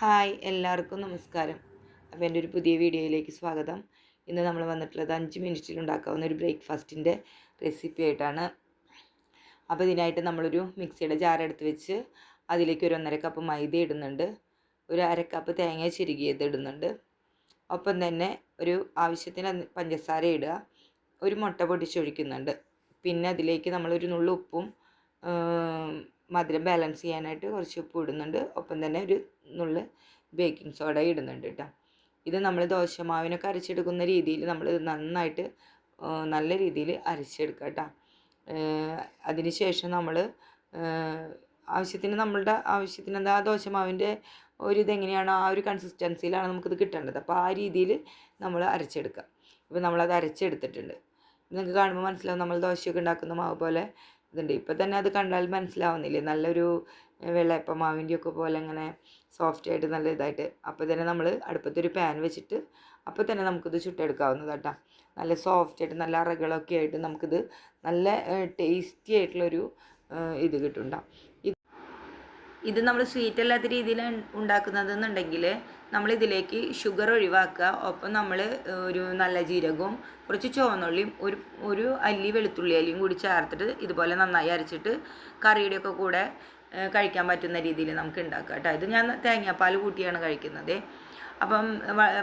Hi എല്ലാവർക്കും നമസ്കാരം. അപ്പോൾ എന്റെ ഒരു പുതിയ വീഡിയോയിലേക്ക് സ്വാഗതം. ഇന്ന് നമ്മൾ വന്നിട്ടുള്ളത് അഞ്ച് മിനിറ്റിൽ ഉണ്ടാക്കാവുന്ന ഒരു ബ്രേക്ക്ഫാസ്റ്റിന്റെ റെസിപ്പി ആയിട്ടാണ്. അപ്പോൾ ഇതിനായിട്ട് നമ്മളൊരു മിക്സിയുടെ ജാർ എടുത്ത് വെച്ച് അതിലേക്ക് ഒരു ഒന്നര കപ്പ് മൈദ ഇടുന്നുണ്ട്. ഒരു അര കപ്പ് തേങ്ങ ചിരുകിയത് ഇടുന്നുണ്ട്. ഒപ്പം തന്നെ ഒരു ആവശ്യത്തിന് പഞ്ചസാര ഇടുക. ഒരു മുട്ട പൊടിച്ചൊഴിക്കുന്നുണ്ട് പിന്നെ അതിലേക്ക് നമ്മളൊരു നുള്ളു ഉപ്പും മധുരം ബാലൻസ് ചെയ്യാനായിട്ട് കുറച്ച് ഉപ്പ് ഇടുന്നുണ്ട്. ഒപ്പം തന്നെ ഒരു നുള്ള് ബേക്കിംഗ് സോഡ ഇടുന്നുണ്ട് കേട്ടോ ഇത് നമ്മൾ ദോശമാവിനൊക്കെ അരച്ചെടുക്കുന്ന രീതിയിൽ നമ്മൾ നന്നായിട്ട് നല്ല രീതിയിൽ അരച്ചെടുക്കുക കേട്ടോ അതിനുശേഷം നമ്മൾ ആവശ്യത്തിന് നമ്മളുടെ ആവശ്യത്തിന് എന്താ ആ ദോശമാവിന്റെ ഒരു ഇതെങ്ങനെയാണോ ആ ഒരു കൺസിസ്റ്റൻസിയിലാണ് നമുക്കിത് കിട്ടേണ്ടത്. അപ്പോൾ ആ രീതിയിൽ നമ്മൾ അരച്ചെടുക്കുക ഇപ്പോൾ നമ്മളത് അരച്ചെടുത്തിട്ടുണ്ട്. നിങ്ങൾക്ക് കാണുമ്പോൾ മനസ്സിലാവും നമ്മൾ ദോശയൊക്കെ ഉണ്ടാക്കുന്ന മാവ് പോലെ ഇതുണ്ട്. ഇപ്പോൾ തന്നെ അത് കണ്ടാൽ മനസ്സിലാവുന്നില്ലേ? നല്ലൊരു വെള്ളയപ്പ മാവിന്റെ ഒക്കെ പോലെ അങ്ങനെ സോഫ്റ്റ് ആയിട്ട് നല്ല ഇതായിട്ട്. അപ്പോൾ തന്നെ നമ്മൾ അടുപ്പത്തൊരു പാൻ വെച്ചിട്ട് അപ്പോൾ തന്നെ നമുക്കിത് ചുട്ടെടുക്കാവുന്നതാട്ടോ. നല്ല സോഫ്റ്റ് ആയിട്ട് നല്ല അറകളൊക്കെ ആയിട്ട് നമുക്കിത് നല്ല ടേസ്റ്റി ആയിട്ടുള്ളൊരു ഇത് കിട്ടുണ്ടാവും ഇത് നമ്മൾ സ്വീറ്റ് അല്ലാത്ത രീതിയിൽ ഉണ്ടാക്കുന്നതെന്നുണ്ടെങ്കിൽ നമ്മൾ ഇതിലേക്ക് ഷുഗർ ഒഴിവാക്കുക. ഒപ്പം നമ്മൾ ഒരു നല്ല ജീരകവും കുറച്ച് ചുവന്നുള്ളിയും ഒരു ഒരു അല്ലി വെളുത്തുള്ളി അല്ലിയും കൂടി ചേർത്തിട്ട് ഇതുപോലെ നന്നായി അരച്ചിട്ട് കറിയുടെയൊക്കെ കൂടെ കഴിക്കാൻ പറ്റുന്ന രീതിയിൽ നമുക്ക് ഉണ്ടാക്കാം കേട്ടോ. ഇത് ഞാൻ തേങ്ങാപ്പാൽ കൂട്ടിയാണ് കഴിക്കുന്നത്. അപ്പം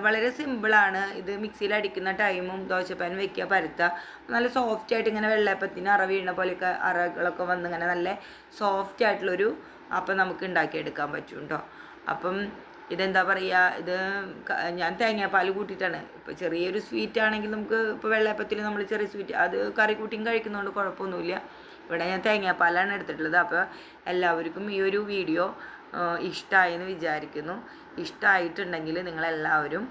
വളരെ സിമ്പിളാണ്. ഇത് മിക്സിയിൽ അടിക്കുന്ന ടൈമും ദോശപ്പാൻ വെക്കുക പരത്തുക. നല്ല സോഫ്റ്റ് ആയിട്ട് ഇങ്ങനെ വെള്ളയപ്പത്തിന് അറ വീണ പോലെയൊക്കെ അറകളൊക്കെ വന്ന് ഇങ്ങനെ നല്ല സോഫ്റ്റ് ആയിട്ടുള്ളൊരു അപ്പം നമുക്ക് ഉണ്ടാക്കിയെടുക്കാൻ പറ്റും കേട്ടോ. അപ്പം ഇതെന്താ പറയുക ഇത് ഞാൻ ഞാൻ പാൽ കൂട്ടിയിട്ടാണ്. ഇപ്പോൾ ചെറിയൊരു സ്വീറ്റ് ആണെങ്കിൽ നമുക്ക് ഇപ്പോൾ വെള്ളയപ്പത്തിൽ നമ്മൾ ചെറിയ സ്വീറ്റ് അത് കറി കൂട്ടിയും കഴിക്കുന്നതുകൊണ്ട് കുഴപ്പമൊന്നുമില്ല ഇവിടെ ഞാൻ തേങ്ങാപ്പാലാണ് എടുത്തിട്ടുള്ളത്. അപ്പോൾ എല്ലാവർക്കും ഈ ഒരു വീഡിയോ ഇഷ്ടമായി എന്ന് വിചാരിക്കുന്നു. ഇഷ്ടമായിട്ടുണ്ടെങ്കിൽ നിങ്ങളെല്ലാവരും